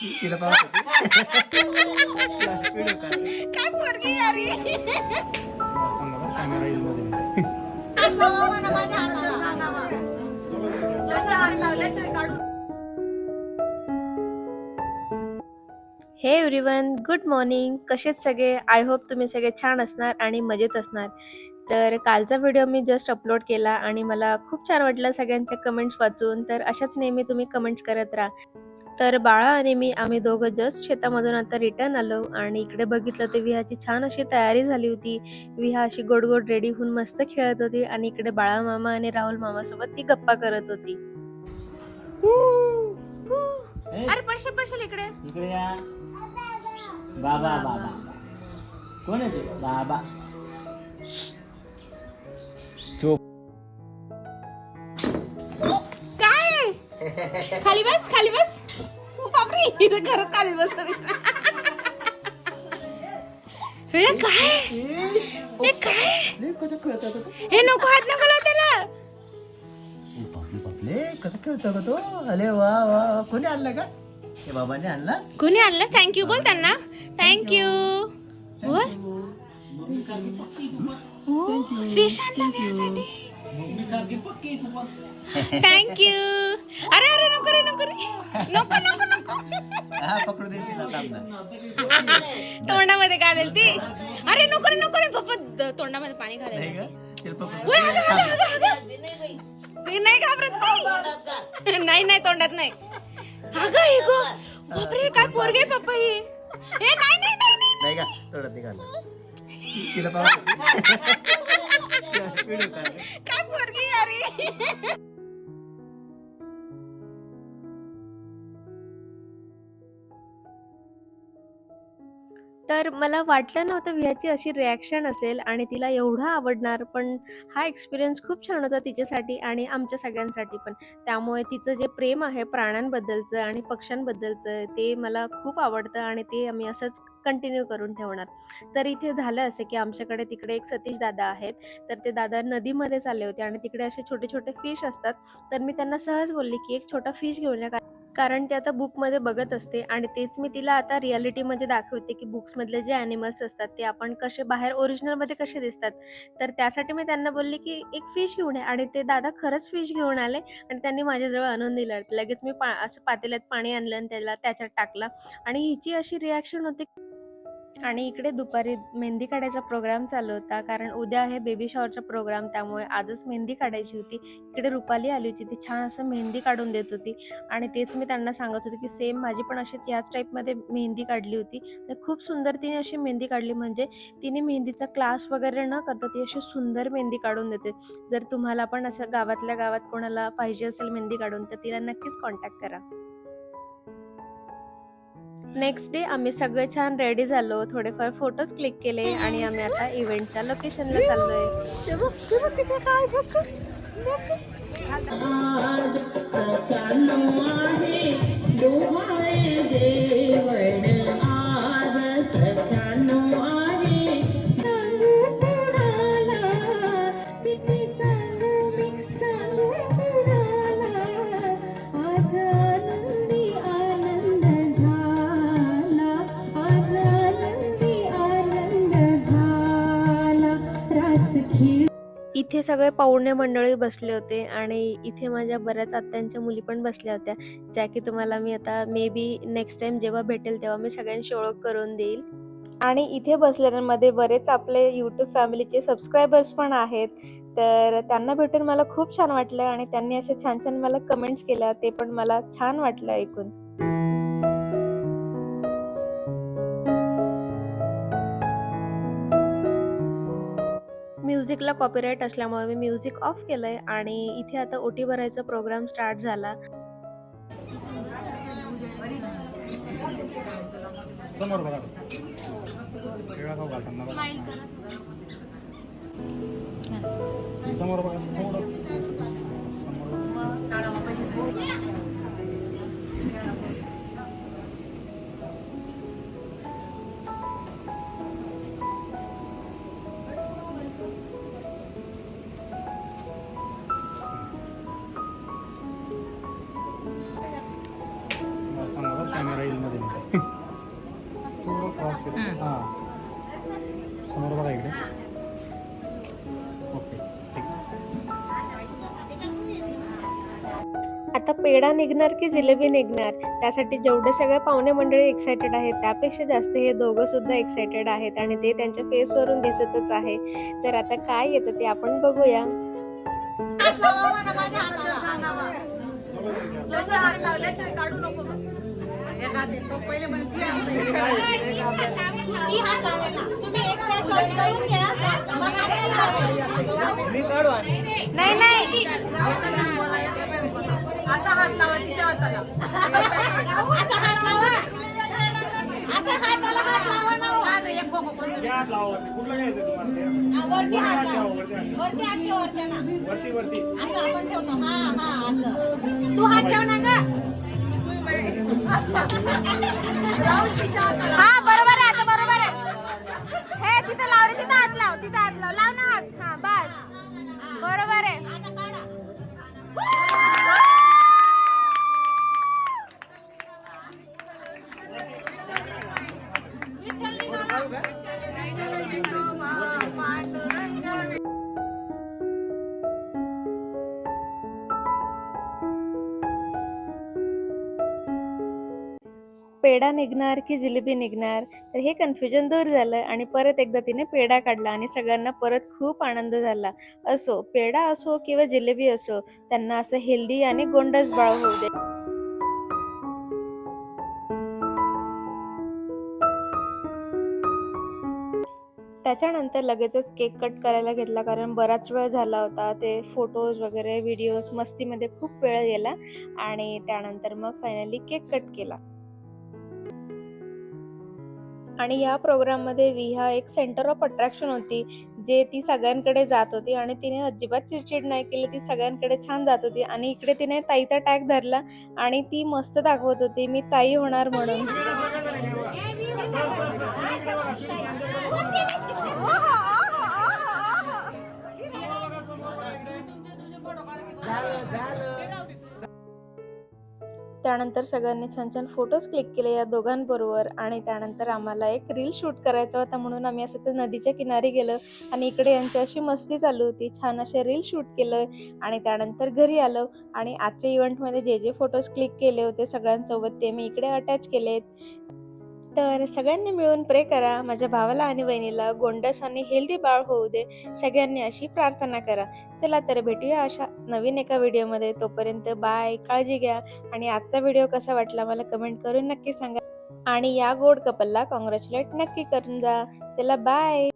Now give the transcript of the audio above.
तिला पाहत होती व्हिडिओ काढ काय पोरगी यारी कॅमेरा येईल मध्ये हे एव्हरीवन गुड मॉर्निंग. कसेच सगळे? आय होप तुम्ही सगळे छान असणार आणि मजेत असणार. तर कालचा व्हिडिओ मी जस्ट अपलोड केला आणि मला खूप छान वाटलं सगळ्यांच्या कमेंट्स वाचून. तर अशाच नेहमी तुम्ही कमेंट्स करत राहा. तर बाळा आणि मी आम्ही दोघं जस्ट शेतामधून आता रिटर्न आलो आणि इकडे बघितलं तर विहाची छान अशी तयारी झाली होती. विहा अशी गोड गोड रेडी होऊन मस्त खेळत होती आणि इकडे बाळा मामा आणि राहुल मामा सोबत ती गप्पा करत होती. अरे इकडे. इकडे या. बाबा बाबा. कोण आहे ते? बाबा. चोप खाली बस खाली बस. बापरे इथं खरंच खाली बस हे काय? हे काय? हे नको हात नको लावू त्याला. ए, बापले बापले कसं खेळतो का तो? अरे वा वा वा. कोणी आणला का? हे बाबाने आणला? कोणी आणलं? थँक्यू बोल त्यांना. थँक्यू बोल. फिश आणला माझ्यासाठी थँक्यू अरे अरे नको रे नको रे. नको नको नको. हा पकडू दे तिला थांब ना. तोंडामध्ये घालेल ती. अरे नको रे नको रे. पप्पा द- तोंडामध्ये पाणी घालेल. नाही का तिला पकडू ओय, अगं, अगं, अगं, अगं. नाही घाबरत नाही. नाही नाही तोंडात नाही. अगं हे गो बापरे काय पोरगे पप्पा ही. हे नाही नाही नाही नाही. नाही का थोडं तिला व्हिडिओ काढ काय पोरगी अरे तर मला वाटलं नव्हतं विहाची अशी रिॲक्शन असेल आणि तिला एवढं आवडणार पण हा एक्सपिरियन्स खूप छान होता तिच्यासाठी आणि आमच्या सगळ्यांसाठी पण. त्यामुळे तिचं जे प्रेम आहे प्राण्यांबद्दलचं आणि पक्ष्यांबद्दलचं ते मला खूप आवडतं आणि ते आम्ही असंच कंटिन्यू करून ठेवणार. तर इथे झालं असं की आमच्याकडे तिकडे एक सतीश दादा आहेत. तर ते दादा नदीमध्ये चालले होते आणि तिकडे असे छोटे छोटे फिश असतात. तर मी त्यांना सहज बोलली की एक छोटा फिश घेऊन या. कारण ते आता बुकमध्ये बघत असते आणि तेच मी तिला आता रियालिटीमध्ये दाखवते की बुक्समधले जे ॲनिमल्स असतात ते आपण कसे बाहेर ओरिजिनलमध्ये कसे दिसतात. तर त्यासाठी मी त्यांना बोलले की एक फिश घेऊन ये. आणि ते दादा खरंच फिश घेऊन आले आणि त्यांनी माझ्याजवळ आणून दिलं. लगेच मी पा असं पातेल्यात पाणी आणलं आणि त्याला त्याच्यात टाकलं. आणि हिची अशी रिॲक्शन होती आणि इकडे दुपारी मेहंदी काढायचा प्रोग्राम चालू होता. कारण उद्या आहे बेबी शॉवरचा प्रोग्राम त्यामुळे आजच मेहंदी काढायची होती. इकडे रुपाली आली होती ती छान असं मेहंदी काढून देत होती. आणि तेच मी त्यांना सांगत होते की सेम माझी पण अशीच याच टाईपमध्ये मेहंदी काढली होती. आणि खूप सुंदर तिने अशी मेहंदी काढली. म्हणजे तिने मेहंदीचा क्लास वगैरे न करता ती अशी सुंदर मेहंदी काढून देते. जर तुम्हाला पण असं गावातल्या गावात कोणाला पाहिजे असेल मेहंदी काढून तर तिला नक्कीच कॉन्टॅक्ट करा. नेक्स्ट डे आम्ही सगळे छान रेडी झालो. थोडेफार फोटोज क्लिक केले आणि आम्ही आता इव्हेंटच्या लोकेशनला चाललोय. इथे सगळे पाहुणे मंडळी बसले होते आणि इथे माझ्या बऱ्याच आत्यांच्या मुली पण बसल्या होत्या. ज्या की तुम्हाला मी आता मे बी नेक्स्ट टाइम जेव्हा भेटेल तेव्हा मी सगळ्यांशी ओळख करून देईल. आणि इथे बसलेल्यांमध्ये बरेच आपले यूट्यूब फॅमिलीचे सबस्क्रायबर्स पण आहेत. तर त्यांना भेटून मला खूप छान वाटलं आणि त्यांनी असे छान छान मला कमेंट्स केल्या ते पण मला छान वाटलं ऐकून. म्युझिकला कॉपीराईट असल्यामुळे मी म्युझिक ऑफ केलंय आणि इथे आता ओटी भरायचा प्रोग्राम स्टार्ट झाला. समोर. हां. समोर बघा इकडे. ओके ठीक. आता पेढा निघणार की जिलेबी निघणार? त्यासाठी जेवढे सगळे पाहुणे मंडळी एक्सायटेड आहेत त्यापेक्षा जास्त हे दोघं सुद्धा एक्सायटेड आहेत आणि ते त्यांच्या फेसवरून दिसतच आहे. तर आता काय येतं ते आपण बघूया. नाही नाही. असा हात लावा तिच्या हाताला. असा हात लावा. असा हाताला हात लावा ना हो. एक. कुठला घ्यायचं तुम्हाला वरती हात लावा. वरती हात. ठेव वर्षाना वरती वरती. असं आपण ठेवतो. हा हा असं. तू हात ठेव ना ग. हा बरोबर आहे आता बरोबर आहे. हे तिथं लावरे तिथं हात पेढा निघणार की जिलेबी निघणार? तर हे कन्फ्युजन दूर झालं आणि परत एकदा तिने पेढा काढला आणि सगळ्यांना परत खूप आनंद झाला. असो पेढा असो किंवा जिलेबी असो त्यांना असं हेल्दी आणि गोंडस बाळ होऊ दे. त्याच्यानंतर लगेचच केक कट करायला घेतला कारण बराच वेळ झाला होता. ते फोटोज वगैरे व्हिडिओज मस्तीमध्ये खूप वेळ गेला आणि त्यानंतर मग फायनली केक कट केला. आणि या प्रोग्राममध्ये विहा एक सेंटर ऑफ अट्रॅक्शन होती जे ती सगळ्यांकडे जात होती आणि तिने अजिबात चिडचिड नाही केली ती सगळ्यांकडे छान जात होती. आणि इकडे तिने ताईचा टॅग धरला आणि ती मस्त दाखवत होती मी ताई होणार म्हणून. त्यानंतर सगळ्यांनी छान छान फोटोज क्लिक केले या दोघांबरोबर. आणि त्यानंतर आम्हाला एक रील शूट करायचा होता म्हणून आम्ही असं तर नदीच्या किनारी गेलो. आणि इकडे यांची अशी मस्ती चालू होती. छान असे रील शूट केलं आणि त्यानंतर घरी आलो. आणि आजच्या इव्हेंटमध्ये जे जे फोटोज क्लिक केले होते सगळ्यांसोबत ते मी इकडे अटॅच केलेत. तर सगळ्यांनी मिळून प्रे करा. माझ्या भावाला आणि बहिणीला गोंडस आणि हेल्दी बाळ होऊ दे. सगळ्यांनी अशी प्रार्थना करा. चला तर भेटूया अशा नवीन एका व्हिडिओमध्ये तोपर्यंत बाय काळजी घ्या. आणि आजचा व्हिडिओ कसा वाटला मला कमेंट करून नक्की सांगा. आणि या गोड कपलला कॉंग्रॅच्युलेट नक्की करून जा. चला बाय